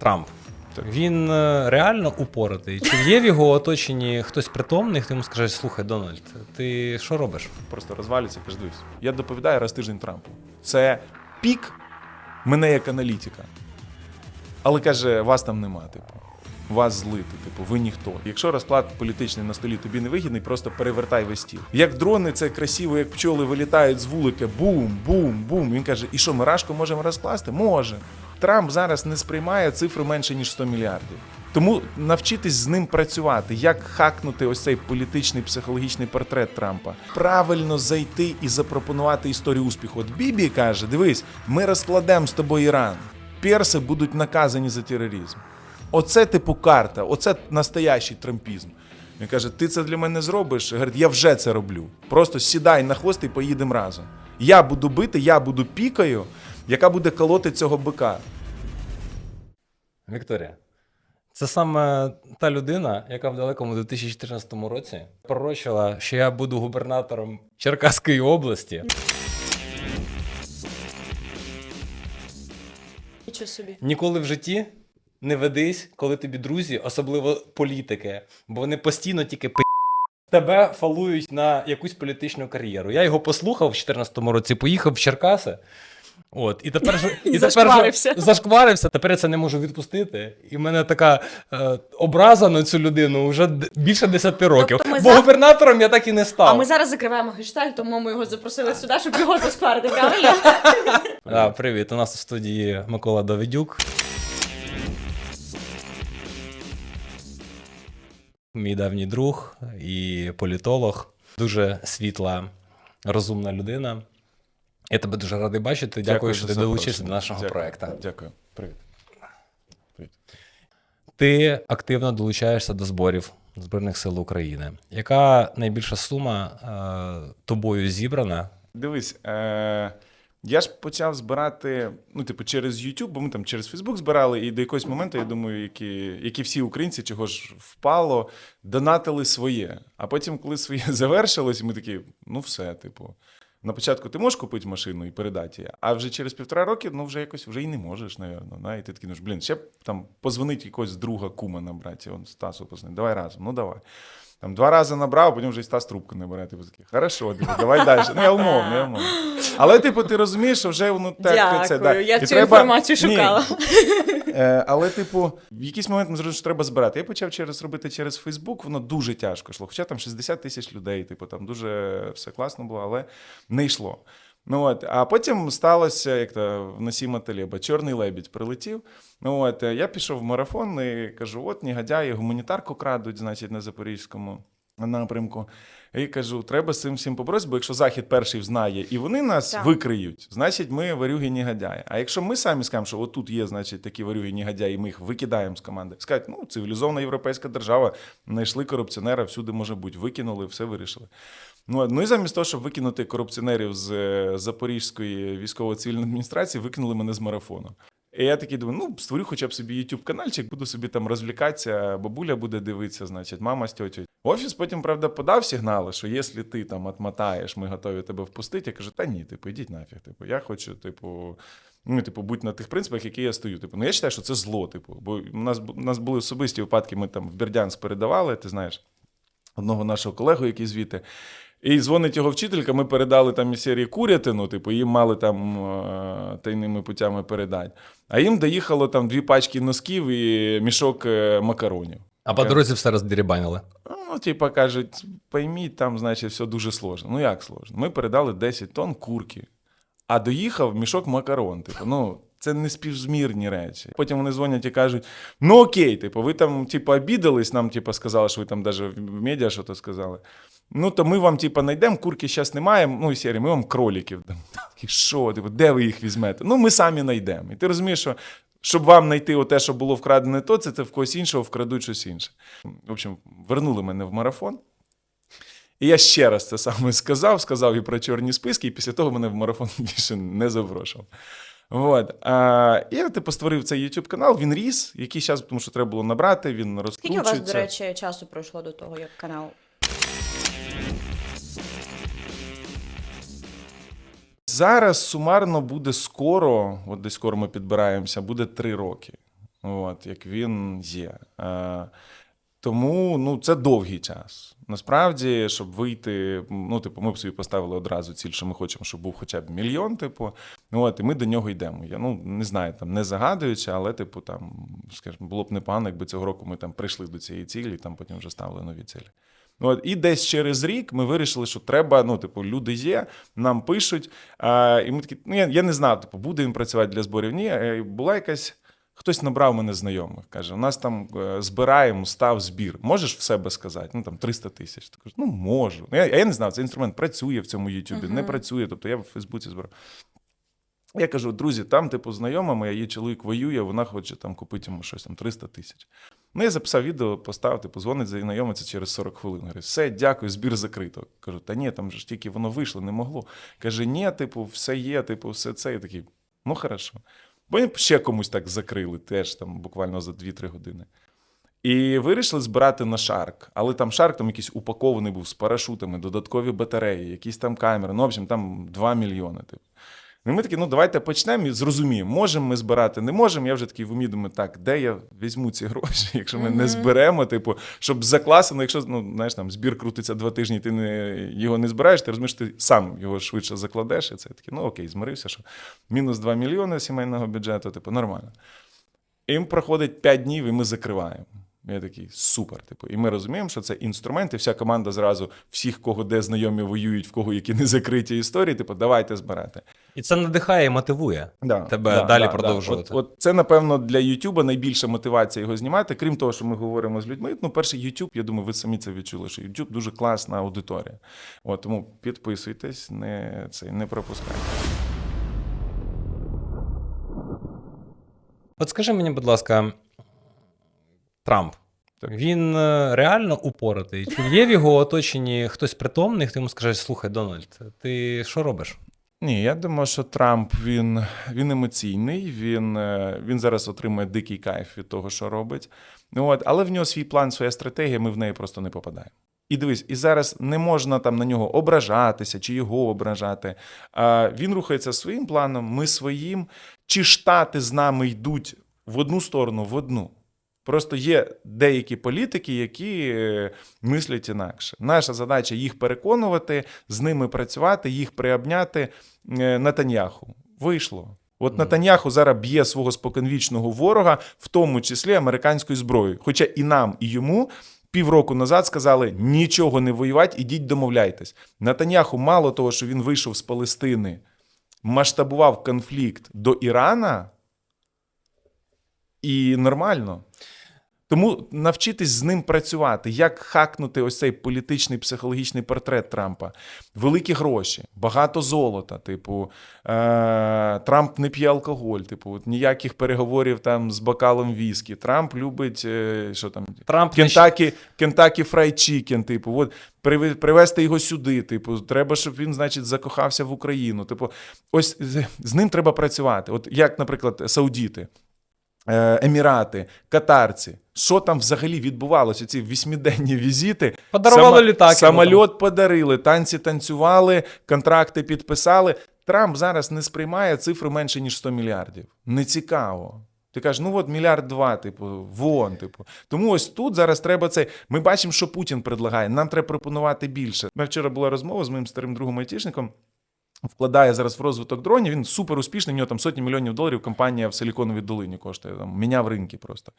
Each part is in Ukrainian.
Трамп. Так. Він е, реально упоротий. Чи є в його оточенні хтось притомний, хто йому скаже: слухай, Дональд, ти що робиш? Просто розвалюється, каже. Я доповідаю раз тиждень Трампу. Це пік мене як аналітика. Але каже, вас там нема, типу. Вас злити, типу, ви ніхто. Якщо розклад політичний на столі тобі не вигідний, просто перевертай весь стіл. Як дрони, це красиво, як пчоли вилітають з вулика, бум, бум, бум. Він каже, і що, ми рашку можемо розкласти? Може. Трамп зараз не сприймає цифру менше, ніж 100 мільярдів. Тому навчитись з ним працювати, як хакнути ось цей політичний психологічний портрет Трампа, правильно зайти і запропонувати історію успіху. От Бібі каже: дивись, ми розкладемо з тобою Іран. Перси будуть наказані за тероризм. Оце типу карта, оце настоящий трампізм. Він каже: ти це для мене зробиш? Говорить, я вже це роблю. Просто сідай на хвост і поїдемо разом. Я буду бити, я буду пікою, яка буде колоти цього бика. Вікторія. Це саме та людина, яка в далекому 2014 році пророчила, що я буду губернатором Черкаської області. Нічого собі. Ніколи в житті не ведись, коли тобі друзі, особливо політики, бо вони постійно тільки пи. Тебе фалують на якусь політичну кар'єру. Я його послухав в 2014 році, поїхав в Черкаси. От, і тепер і тепер Зашкварився. зашкварився. Тепер я це не можу відпустити. І в мене така е, образа на цю людину вже більше 10 років. Тобто ми Бо за- губернатором я так і не став. А ми зараз закриваємо гештальт, тому ми його запросили сюди, щоб його зашкварити, правильно? А, привіт, у нас у студії Микола Давидюк. Мій давній друг і політолог, дуже світла, розумна людина. Я тебе дуже радий бачити. Дякую, що ти долучився до нашого Дякую. проекту. Дякую. Привіт. Привіт. Ти активно долучаєшся до зборів Збройних сил України. Яка найбільша сума е, тобою зібрана? Дивись, е, я ж почав збирати, ну, типу, через YouTube, бо ми там через Facebook збирали, і до якогось моменту, я думаю, які, які всі українці, чого ж впало, донатили своє. А потім, коли своє завершилось, ми такі, ну все, типу. На початку ти можеш купити машину і передати її, а вже через півтора роки, ну вже якось вже і не можеш, напевно. Да? І ти такий, ну ж, блін, ще б там позвонить якогось друга кума набрати, он Стасу позвонить, давай разом, ну давай. Там два рази набрав, потім вже і Стас трубку не бере. Типу такий, хорошо, давай далі. Ну, я умовно, я умовно. Але, типу, ти розумієш, що вже воно так Дякую, це. Да. я І цю інформацію шукала. Е, але, типу, в якийсь момент ми зрозуміли, що треба збирати. Я почав через робити через Фейсбук, воно дуже тяжко йшло. Хоча там 60 тисяч людей, типу, там дуже все класно було, але не йшло. Ну от, а потім сталося, як то в Насіма Талеба, чорний лебідь прилетів. Ну от, я пішов в марафон і кажу: от негодяї, гуманітарку крадуть, значить, на Запорізькому напрямку. І кажу, треба з цим всім поборотися, бо якщо Захід перший знає і вони нас Так. викриють, значить ми варюги негодяї. А якщо ми самі скажемо, що отут є, значить, такі варюги негодяї, і ми їх викидаємо з команди, скажуть, ну, цивілізована європейська держава, знайшли корупціонера, всюди може бути, викинули, все вирішили. Ну, ну і замість того, щоб викинути корупціонерів з е, Запорізької військово-цивільної адміністрації, викинули мене з марафону. І я такий думаю, ну, створю хоча б собі YouTube каналчик, буду собі там розвлікатися, бабуля буде дивитися, значить, мама з тьотю. Офіс потім, правда, подав сигнали, що якщо ти там отмотаєш, ми готові тебе впустити. Я кажу, та ні, типу, ідіть нафіг. Типу, я хочу, типу, ну, типу, будь на тих принципах, які я стою. Типу, ну я вважаю, що це зло. Типу, бо у нас, у нас були особисті випадки, ми там в Бердянськ передавали, ти знаєш, одного нашого колегу, який звідти. І дзвонить його вчителька, ми передали там із серії курятину, типу, їм мали там е, тайними путями передати. А їм доїхало там дві пачки носків і мішок е, макаронів. А по дорозі все роздерібанили. Ну, типа кажуть, пойміть, там, значить, все дуже сложно. Ну як сложно? Ми передали 10 тонн курки, а доїхав мішок макарон. Типу, ну. Це не співзмірні речі. Потім вони дзвонять і кажуть: ну окей, типу, ви там, типу, обідались, нам, типу, сказали, що ви там навіть в медіа що то сказали. Ну, то ми вам, типу, знайдемо, курки зараз немає. Ну, і серії, ми вам кроліків дамо. Що, типу, де ви їх візьмете? Ну, ми самі знайдемо. І ти розумієш, що щоб вам знайти те, що було вкрадене, то це, це в когось іншого вкрадуть щось інше. В общем, вернули мене в марафон. І я ще раз це саме сказав, сказав і про чорні списки, і після того мене в марафон більше не запрошував. От. А, я типу створив цей YouTube канал, він ріс, який зараз, тому що треба було набрати, він Скільки у розкручується. вас, до речі, часу пройшло до того, як канал? Зараз сумарно буде скоро, от десь скоро ми підбираємося, буде три роки. от, як він є. Е, тому ну, це довгий час. Насправді, щоб вийти, ну, типу, ми б собі поставили одразу ціль, що ми хочемо, щоб був хоча б мільйон, типу, от, і ми до нього йдемо. Я ну, не знаю, там, не загадуючи, але, типу, там, скажімо, було б непогано, якби цього року ми там прийшли до цієї цілі, там потім вже ставили нові цілі. От, і десь через рік ми вирішили, що треба, ну, типу, люди є, нам пишуть. А, і ми такі, ну, я, я не знав, типу, буде він працювати для зборів. Ні, Е, була якась. Хтось набрав мене знайомих, каже: у нас там е, збираємо, став збір. Можеш в себе сказати? Ну там 300 тисяч. Ти кажеш, ну можу. Ну, Я, я не знав, цей інструмент працює в цьому Ютубі, не працює. Тобто я в Фейсбуці збирав. Я кажу, друзі, там, типу, знайома моя, її чоловік воює, вона хоче там купити йому щось там 300 тисяч. Ну, я записав відео, поставив, типу, дзвонить знайомиться через 40 хвилин. Говорю, все, дякую, збір закрито. Кажу, та ні, там же ж тільки воно вийшло, не могло. Каже, ні, типу, все є, типу, все це. Я такий, ну хорошо. Потім ще комусь так закрили, теж там буквально за 2-3 години. І вирішили збирати на шарк. Але там шарк там якийсь упакований був з парашутами, додаткові батареї, якісь там камери. Ну, в общем, там 2 мільйони. Типу. І ми такі, ну давайте почнемо і зрозуміємо, можемо ми збирати, не можемо. Я вже такий в умі думаю, так, де я візьму ці гроші, якщо ми не зберемо, типу, щоб закласено, якщо ну, знаєш, там збір крутиться два тижні, ти не, його не збираєш, ти розумієш, ти сам його швидше закладеш. І це такий, ну окей, змирився, що мінус 2 мільйони сімейного бюджету, типу, нормально. І їм проходить 5 днів, і ми закриваємо. Я такий супер. Типу, і ми розуміємо, що це інструмент, і вся команда зразу всіх, кого де знайомі воюють, в кого які не закриті історії, типу, давайте збирати. І це надихає і мотивує Да, тебе далі продовжувати. От, от це, напевно, для Ютуба найбільша мотивація його знімати. Крім того, що ми говоримо з людьми. Ну, перший Ютуб, я думаю, ви самі це відчули, що Ютуб дуже класна аудиторія. От, тому підписуйтесь, не, це, не пропускайте. От скажи мені, будь ласка, Трамп. Так. Він е, реально упоратий. Чи є в його оточенні хтось притомний, хто йому скаже: слухай, Дональд, ти що робиш? Ні, я думаю, що Трамп він, він емоційний, він, е, він зараз отримує дикий кайф від того, що робить. Ну, От, але в нього свій план, своя стратегія, ми в неї просто не попадаємо. І дивись, і зараз не можна там на нього ображатися чи його ображати. Він рухається своїм планом, ми своїм. Чи штати з нами йдуть в одну сторону, в одну. Просто є деякі політики, які е, мислять інакше. Наша задача їх переконувати, з ними працювати, їх приобняти. Е, Натаньяху. Вийшло. От Натаньяху зараз б'є свого споконвічного ворога, в тому числі американською зброєю. Хоча і нам, і йому півроку назад сказали нічого не воювати, ідіть домовляйтесь. Натаньяху, мало того, що він вийшов з Палестини, масштабував конфлікт до Ірана, і нормально. Тому навчитись з ним працювати, як хакнути ось цей політичний психологічний портрет Трампа. Великі гроші, багато золота. Типу, е- Трамп не п'є алкоголь, типу, от ніяких переговорів там з бокалом віскі. Трамп любить е- що там, Трамп Кентакі, Кентакі Фрай Чікен, типу, от привезти його сюди. Типу, треба, щоб він, значить, закохався в Україну. Типу, ось з, з ним треба працювати. От як, наприклад, саудіти. Е, Емірати, катарці. Що там взагалі відбувалося? Ці вісьмиденні візити. Подарували літаки, Самольот подарили, танці танцювали, контракти підписали. Трамп зараз не сприймає цифри менше, ніж 100 мільярдів. Не цікаво. Ти кажеш, ну от мільярд два, типу, вон, типу. Тому ось тут зараз треба це. Ми бачимо, що Путін предлагає. Нам треба пропонувати більше. Мене вчора була розмова з моїм старим другом айтішником. Вкладає зараз в розвиток дронів. Він супер успішний. В нього там сотні мільйонів доларів. Компанія в Силіконовій долині коштує. Там міняв ринки просто.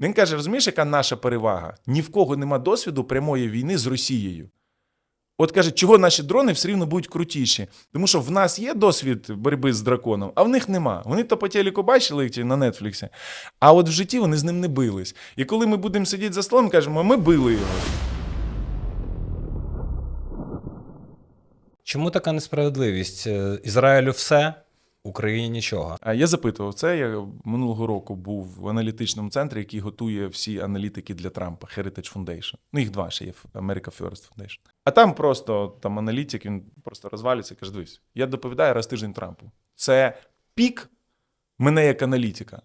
Він каже: розумієш, яка наша перевага? Ні в кого нема досвіду прямої війни з Росією. От каже, чого наші дрони все рівно будуть крутіші? Тому що в нас є досвід боротьби з драконом, а в них нема. Вони то по телеку бачили чи на Нетфліксі, а от в житті вони з ним не бились. І коли ми будемо сидіти за столом, кажемо, ми били його. Чому така несправедливість? Е, Ізраїлю все, Україні нічого. А я запитував це. Я минулого року був в аналітичному центрі, який готує всі аналітики для Трампа, Heritage Foundation. Ну, їх два ще є America First Foundation. А там просто там аналітик, він просто розвалюється і каже: дивись, я доповідаю раз тиждень Трампу. Це пік мене як аналітика.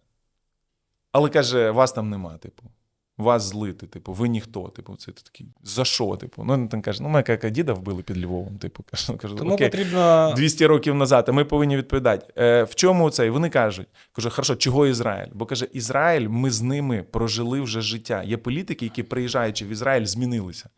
Але каже, вас там нема, типу. Вас злити. Типу, ви ніхто. Типу, це ти такий, за що? Типу, ну там каже, ну ми як діда вбили під Львовом. Типу, кажу, кажу, Тому окей. потрібно 200 років назад, а ми повинні відповідати. Е, в чому це? І вони кажуть: кажу, хорошо, чого Ізраїль? Бо каже, Ізраїль, ми з ними прожили вже життя. Є політики, які приїжджаючи в Ізраїль, змінилися.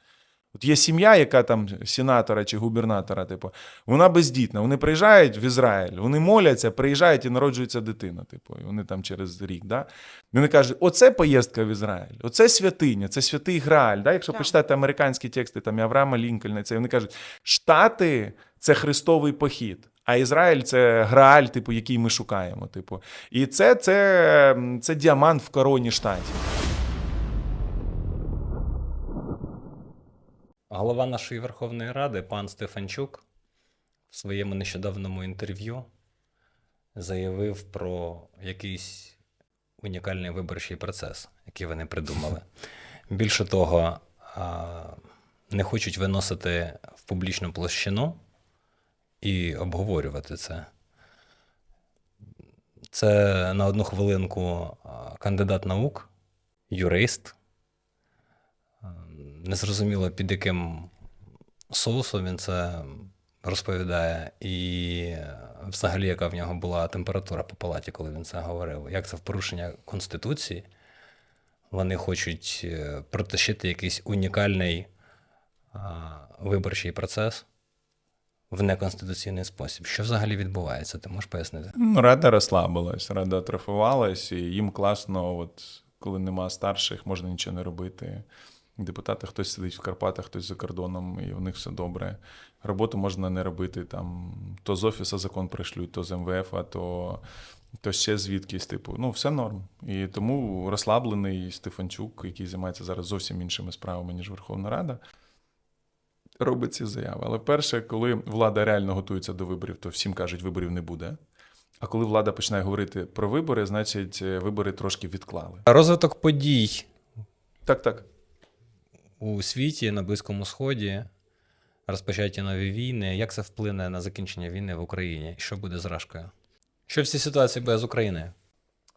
От є сім'я, яка там сенатора чи губернатора, типу, вона бездітна. Вони приїжджають в Ізраїль, вони моляться, приїжджають і народжується дитина. Типу, і вони там через рік. Да? Вони кажуть, оце поїздка в Ізраїль, оце святиня, це святий Грааль. Да? Якщо Так. почитати американські тексти, там і Авраама Лінкольна, це вони кажуть, Штати це хрестовий похід. А Ізраїль це грааль, типу, який ми шукаємо. Типу. І це, це, це діамант в короні штатів. Голова нашої Верховної Ради, пан Стефанчук, в своєму нещодавньому інтерв'ю заявив про якийсь унікальний виборчий процес, який вони придумали. Більше того, не хочуть виносити в публічну площину і обговорювати це. Це на одну хвилинку кандидат наук, юрист. Незрозуміло, під яким соусом він це розповідає, і е, взагалі, яка в нього була температура по палаті, коли він це говорив. Як це в порушення Конституції? Вони хочуть е, протащити якийсь унікальний а, виборчий процес в неконституційний спосіб. Що взагалі відбувається? Ти можеш пояснити? Ну, Рада розслабилась, рада атрофувалась, і їм класно, от, коли нема старших, можна нічого не робити. Депутати хтось сидить в Карпатах, хтось за кордоном, і у них все добре. Роботу можна не робити. Там, то з офісу закон пришлють, то з МВФ, а то, то ще звідкись. Типу, ну, все норм. І тому розслаблений Стефанчук, який займається зараз зовсім іншими справами, ніж Верховна Рада, робить ці заяви. Але перше, коли влада реально готується до виборів, то всім кажуть, виборів не буде. А коли влада починає говорити про вибори, значить е, вибори трошки відклали. Розвиток подій Так, так. У світі на Близькому Сході, розпочаті нові війни. Як це вплине на закінчення війни в Україні? Що буде з Рашкою? Що в цій ситуації буде з Україною?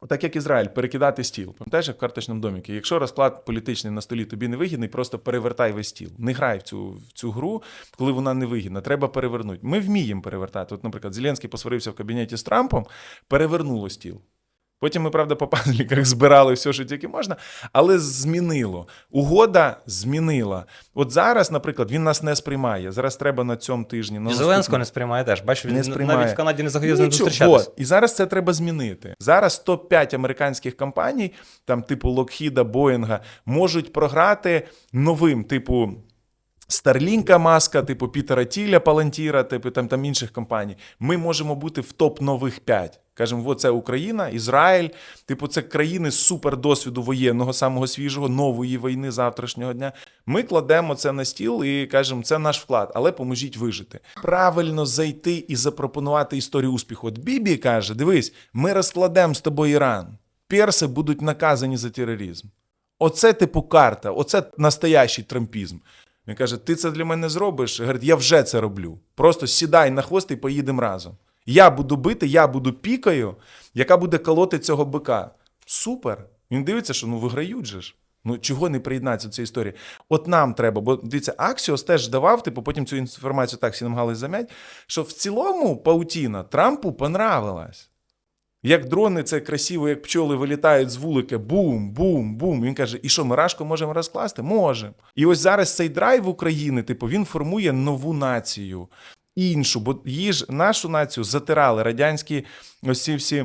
Так як Ізраїль, перекидати стіл. Пам'ятаєш, як в карточному доміки. Якщо розклад політичний на столі тобі не вигідний, просто перевертай весь стіл. Не грай в цю, в цю гру, коли вона не вигідна. Треба перевернути. Ми вміємо перевертати. От, наприклад, Зеленський посварився в кабінеті з Трампом, перевернуло стіл. Потім ми, правда, по пазліках збирали все, що тільки можна, але змінило. Угода змінила. От зараз, наприклад, він нас не сприймає. Зараз треба на цьому тижні. на І Зеленського не сприймає теж. Бачиш, він Не сприймає. навіть в Канаді не захотів з ним зустрічатися. І зараз це треба змінити. Зараз топ-5 американських компаній, там типу Локхіда, Боїнга, можуть програти новим, типу. Старлінка Маска, типу Пітера Тіля, Палантіра, типу там, там інших компаній. Ми можемо бути в топ нових 5. Кажемо, от це Україна, Ізраїль. Типу, це країни з супер досвіду воєнного, самого свіжого, нової війни завтрашнього дня. Ми кладемо це на стіл і кажемо, це наш вклад, але поможіть вижити. Правильно зайти і запропонувати історію успіху. От Бібі каже: дивись, ми розкладемо з тобою Іран. Перси будуть наказані за тероризм. Оце типу карта, оце настоящий трампізм. Він каже: ти це для мене зробиш? Говорить, я вже це роблю. Просто сідай на хвост і поїдемо разом. Я буду бити, я буду пікою, яка буде колоти цього бика. Супер. Він дивиться, що ну виграють же ж. Ну чого не приєднатися до цієї історії? От нам треба, бо дивіться, Аксіос теж давав, типу, потім цю інформацію так всі намагались зам'ять, що в цілому паутіна Трампу понравилась. Як дрони, це красиво, як пчоли вилітають з вулики, бум, бум, бум. Він каже: і що, ми рашку можемо розкласти? Можемо. І ось зараз цей драйв України, типу, він формує нову націю, іншу, бо її ж нашу націю затирали радянські ось ці всі.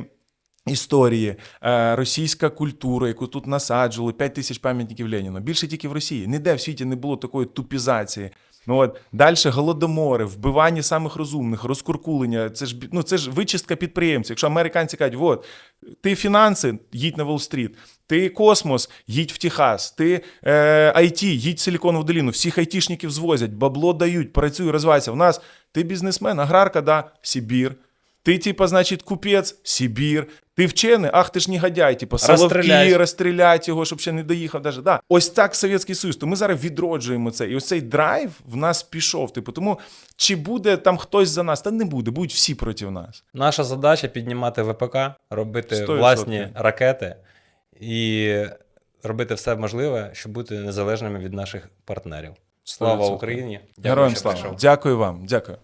Історії, е, російська культура, яку тут насаджували, 5 тисяч пам'ятників Леніна. Більше тільки в Росії. Ніде в світі не було такої тупізації. Ну от далі голодомори, вбивання самих розумних, розкуркулення. Це ж ну це ж вичистка підприємців. Якщо американці кажуть, от ти фінанси, їдь на Уолл-стріт, ти космос, їдь в Техас, ти е, IT, їдь в Силіконову доліну, всіх айтішників звозять, бабло дають, працюй, розвивайся. У нас ти бізнесмен, аграрка, да, Сибір. Ти, типа, значить, купець, Сибір. Ти вчений, ах ти ж негодяй, типа, Соловки, Розстрілять. розстрілять його, щоб ще не доїхав. Даже. Да. Ось так Совєтський Союз. То ми зараз відроджуємо це. І ось цей драйв в нас пішов. Типу, тому чи буде там хтось за нас? Та не буде, будуть всі проти нас. Наша задача піднімати ВПК, робити 100%. власні ракети і робити все можливе, щоб бути незалежними від наших партнерів. Слава 100%. Україні! Дякую, Героям слава. прийшов. Дякую вам. Дякую.